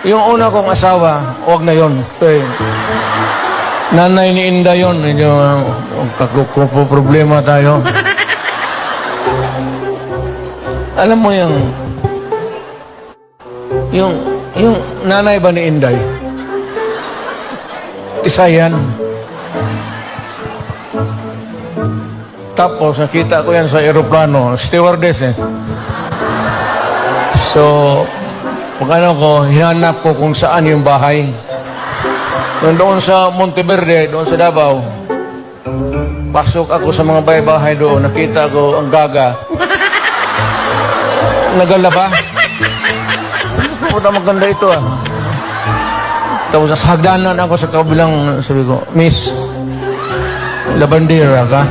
Yung una kong asawa, wag na yon. Eh, nanay ni Inda yon. Medyo uh, problema tayo. Alam mo yung yung yung nanay ba ni Inday? Isa yan. Tapos nakita ko yan sa aeroplano, stewardess eh. So, pag ano ko, hinanap ko kung saan yung bahay. Doon sa Monteverde, doon sa Davao, pasok ako sa mga bahay-bahay doon, nakita ko ang gaga. Nagalaba. Puta maganda ito ah. Tapos sa hagdanan ako sa kabilang, sabi ko, Miss, labandera ka?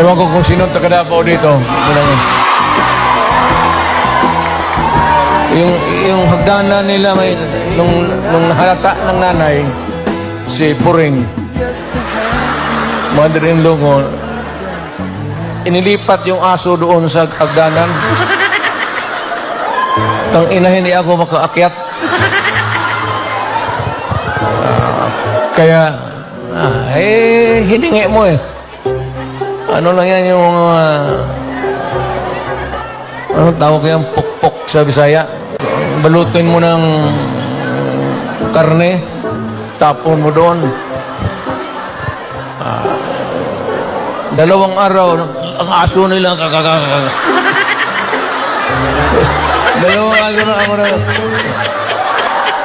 Ewan ko kung sino taga Davao dito. Yung, yung hagdanan nila may, nung, nung halata ng nanay, si Puring, mother-in-law ko, inilipat yung aso doon sa hagdanan. Tang ina hindi ako makaakyat. Ah, kaya, ah, eh, hiningi mo eh. Ano lang yan yung mga... ano tawag yan? Pukpok sa Bisaya. Balutin mo ng karne, tapon mo doon. Ah, dalawang araw, ang aso nila kakakaka. dalawang araw na ako na...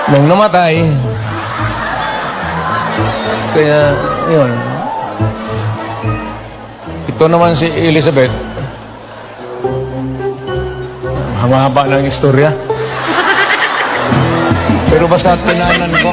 Nung namatay, kaya, yun, ito naman si Elizabeth. Haba-haba ng istorya. Pero basta tinanan ko.